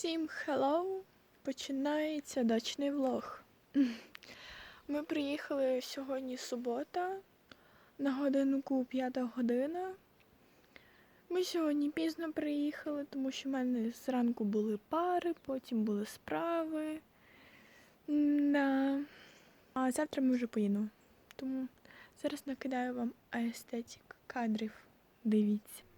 Всім hello! Починається дачний влог. Ми приїхали сьогодні субота на годинку п'ята година. Ми сьогодні пізно приїхали, тому що в мене зранку були пари, потім були справи. Да. А завтра ми вже поїдемо. Тому зараз накидаю вам естетик кадрів. Дивіться.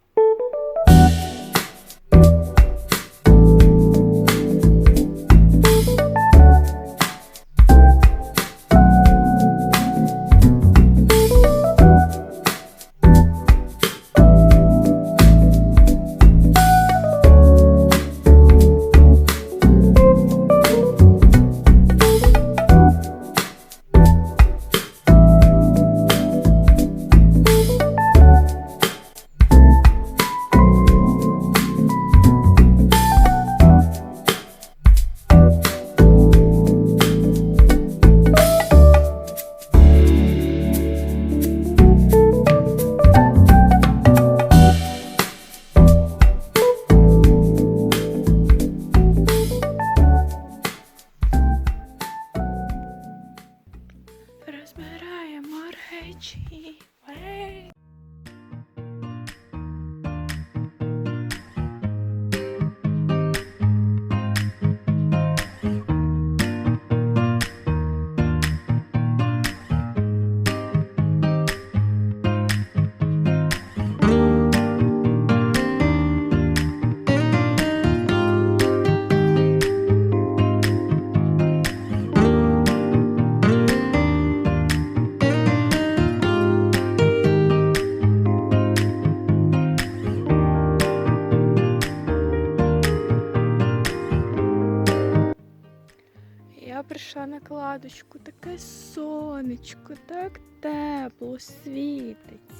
Я прийшла на кладочку, таке сонечко, так тепло, світить.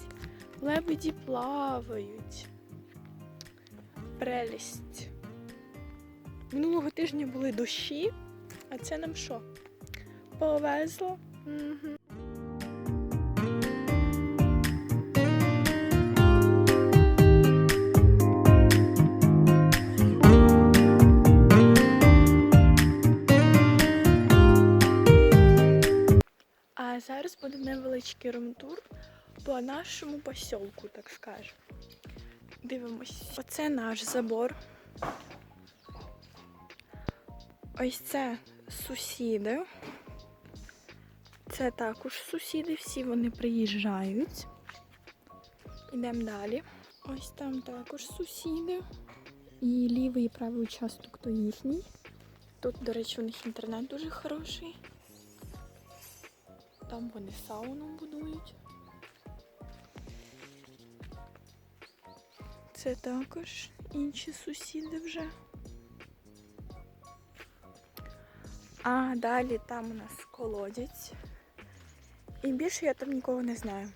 Лебеді плавають. Прелість. Минулого тижня були дощі, а це нам що? Повезло. Угу. Румтур по нашому посілку, так скажемо. Дивимось. Оце наш забор. Ось це сусіди. Це також сусіди, всі вони приїжджають. Ідемо далі. Ось там також сусіди. І лівий і правий участок то їхній. Тут, до речі, у них інтернет дуже хороший. Там вони сауну будують. Це також інші сусіди вже. А далі там у нас колодязь. І більше я там нікого не знаю.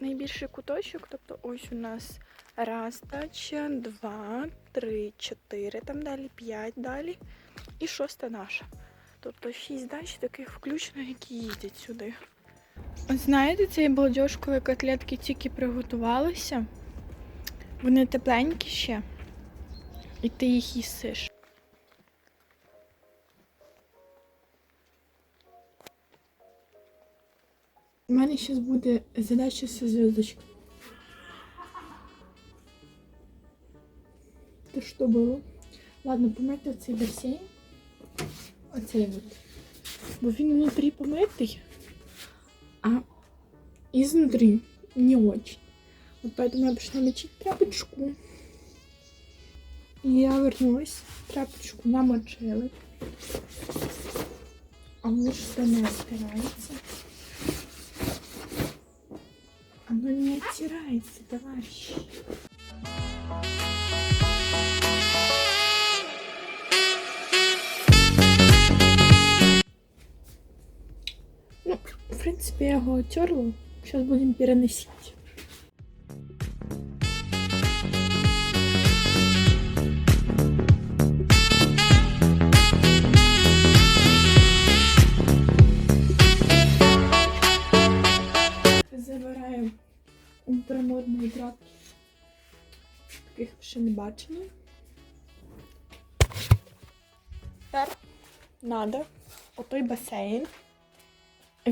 Найбільший куточок, тобто ось у нас раз дача, два, три, чотири, там далі, п'ять далі. І шоста наша. Тобто шість дач таких включно, які їздять сюди. От знаєте, ці балдеж, коли котлетки тільки приготувалися, вони тепленькі ще, і ти їх їсиш. У мене зараз буде задача зі зв'язочкою. Це що було? Ладно, помити цей басейн. Оцей от. Бо він внутрі помитий, а изнутри не очень. Вот поэтому я пришла лечить тряпочку. И я вернулась, тряпочку намочила. А воно что не стирается. Оно не оттирается, товарищи. Принципе, я его оттерла. Сейчас будем переносить. Забираємо ультрамодної трапки. Таких ще не бачила. Тепер треба отой басейн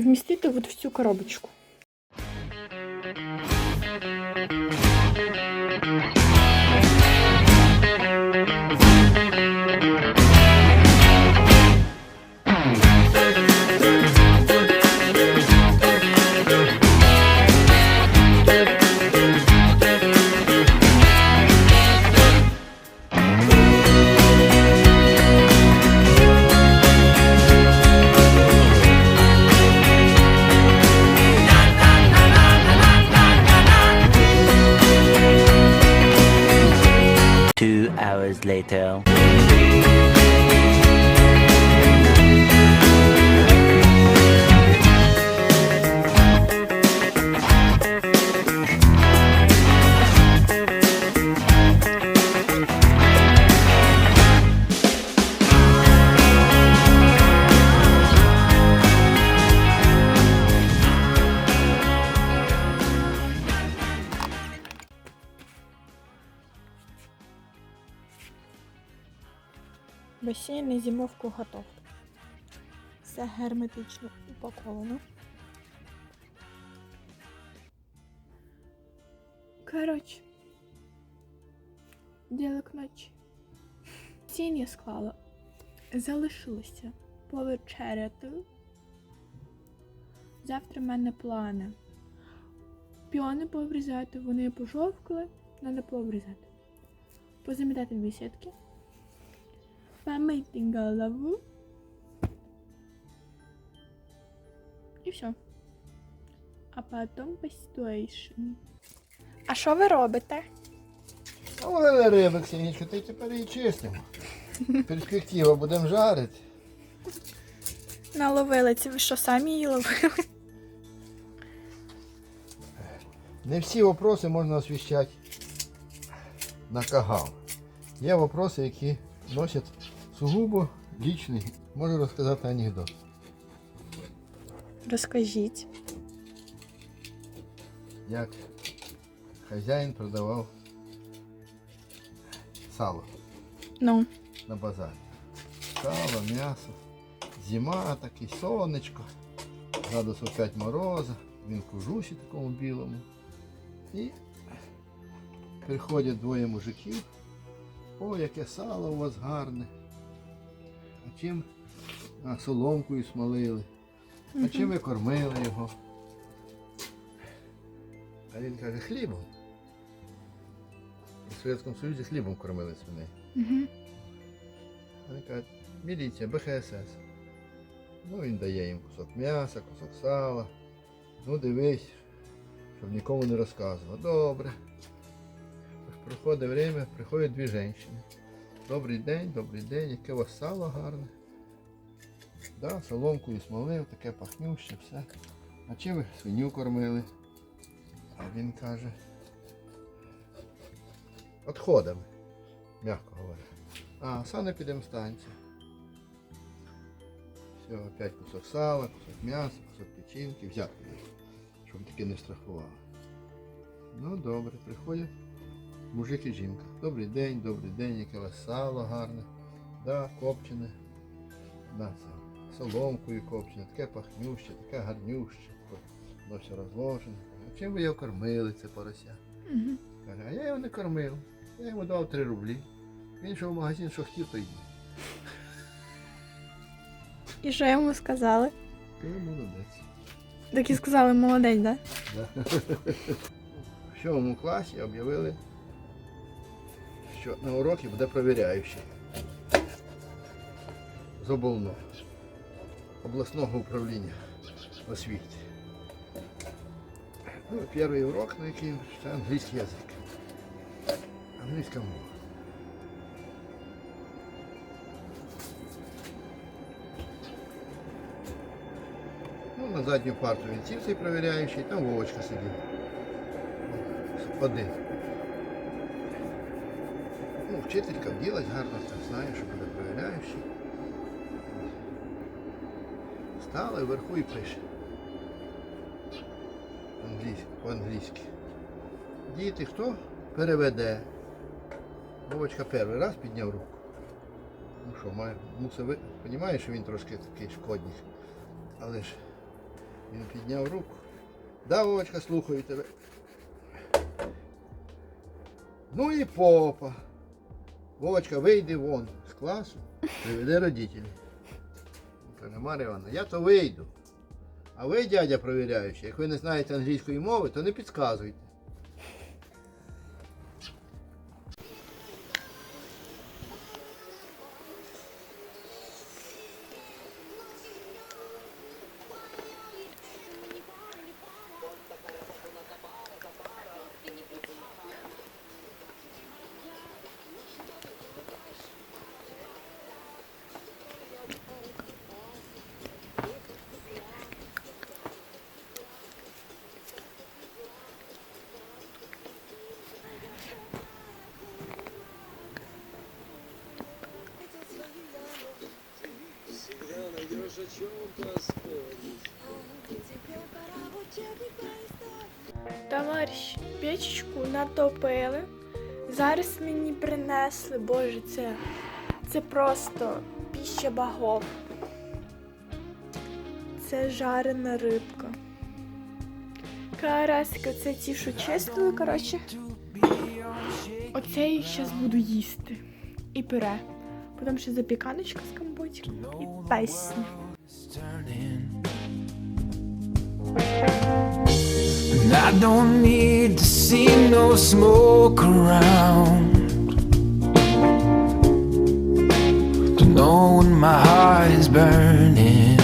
вмістити от в цю коробочку. Later. На зимовку готов. Все герметично упаковано. Коротше, діло к ночі. Сінь склала. Залишилося повечеряти. Завтра в мене плани. Піони пообрізати, вони пожовкли, треба пообрізати. Позамітати бесідки помити голову. І все. А потом постойшн. А що ви робите? Ну, Валерій Олексійович, ти тепер її чистимо. Перспектива будемо жарити. Наловили це ви що самі її ловили? Не всі вопроси можна освіщати на кагал. Є вопроси, які носять сугубо лічний. Можу розказати анекдот. Розкажіть. Як хазяїн продавав сало Ну, на базарі. Сало, м'ясо. Зима, такий сонечко, градусів 5 мороза, він кожусі такому білому. І приходять двоє мужиків. О, яке сало у вас гарне. Чим а, соломкою смолили. А чим ви кормили його? А він каже, хлібом. У Совєтському Союзі хлібом кормили свиней. угу. Вони кажуть, міліція, БХСС. Ну він дає їм кусок м'яса, кусок сала. Ну дивись, щоб нікому не розказував. Добре. Проходить время, приходять дві жінки. Добрий день, добрий день, яке у вас сало гарне. Да, соломкою смолив, таке пахнюще, все. А чим ви свиню кормили? А він каже. Отходами, м'яко говоря. А, саме підемо станцію. Все, опять кусок сала, кусок м'яса, кусок печінки, взяти, щоб таки не страхували. Ну добре, приходять мужик і жінка. Добрий день, добрий день, яке у вас сало гарне. Да, копчене. Да, це соломкою копчене, таке пахнюще, таке гарнюще. Воно все розложене. А чим ви його кормили, це порося? Угу. Каже, а я його не кормив. Я йому дав 3 рублі. Він йшов в магазин, що хотів, то йде. І що йому сказали? Ти молодець. Так і сказали, молодець, да? Да. В сьомому класі об'явили, що на уроки буде провіряючий. З облно, обласного управління освіти. Ну, перший урок, на який це англійський язик. Англійська мова. Ну, на задню парту він сів цей провіряючий, там Вовочка сидів. Один. Вчителька вділась гарно, так знає, що буде провіряючий. Стала вверху і пише. По-англійськи. Діти, хто переведе? Вовочка перший раз підняв руку. Ну що має, мусив, розумієш, що він трошки такий шкодник. Але ж він підняв руку. Да, Вовочка, слухаю тебе. Ну і попа. Вовочка, вийди вон з класу, приведи родителів. Каже, Марія Івановна, я то вийду. А ви, дядя провіряючий, як ви не знаєте англійської мови, то не підказуйте. Товариш, печечку натопили. Зараз мені принесли, боже, це, це просто піща богов. Це жарена рибка. Карасика, це ті, що чистили, коротше. Оце я зараз буду їсти. І пюре. Потім ще запіканочка з компотиком і песня. Turning. And I don't need to see no smoke around to know when my heart is burning.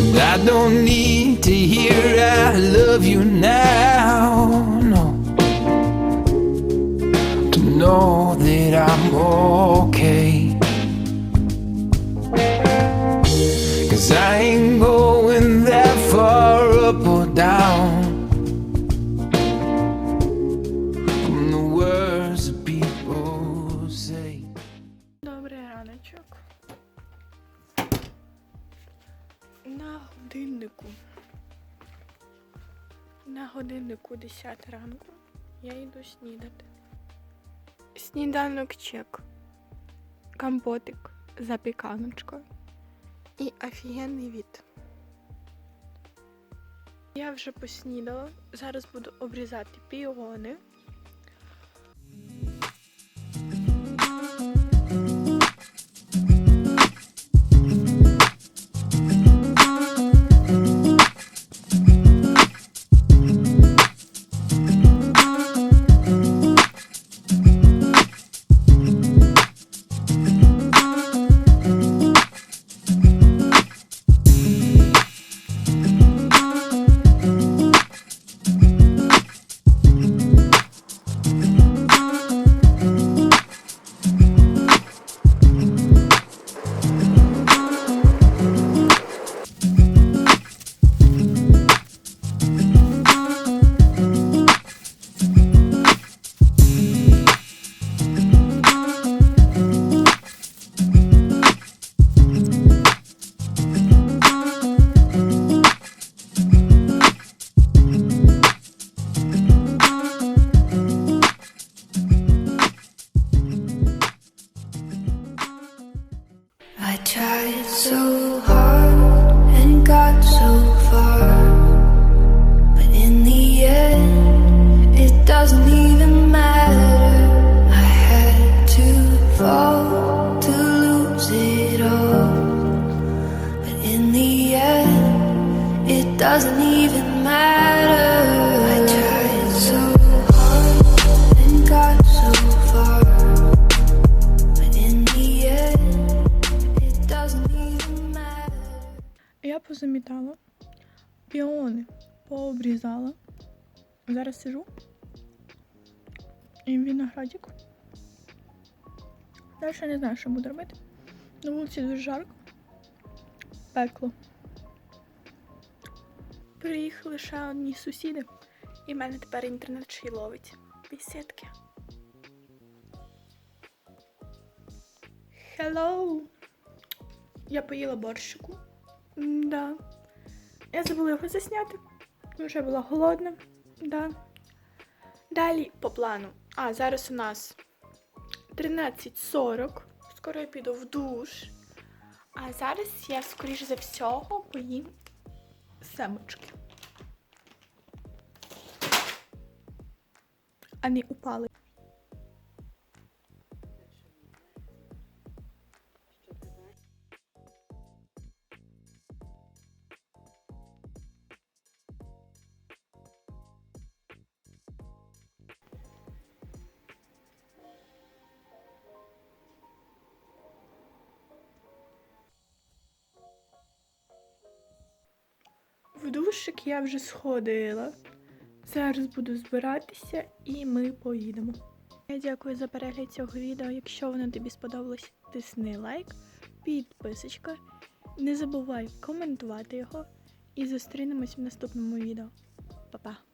And I don't need to hear I love you now, я йду снідати. Сніданок чек. Компотик, запіканочка і офігенний від. Я вже поснідала. Зараз буду обрізати піони. Пообрізала. Зараз сижу. І виноградик. Далі не знаю, що буду робити. На вулиці дуже жарко. Пекло. Приїхали ще одні сусіди, і в мене тепер інтернет ще й ловить. Бесідки. Hello! Я поїла борщику. Да. Я забула його засняти, я була голодна. Да. Далі по плану. А, зараз у нас 13.40. Скоро я піду в душ. А зараз я, скоріш за всього, поїм семечки. А не упали. В я вже сходила. Зараз буду збиратися і ми поїдемо. Я дякую за перегляд цього відео. Якщо воно тобі сподобалось, тисни лайк, підписочка. Не забувай коментувати його і зустрінемось в наступному відео. Па-па!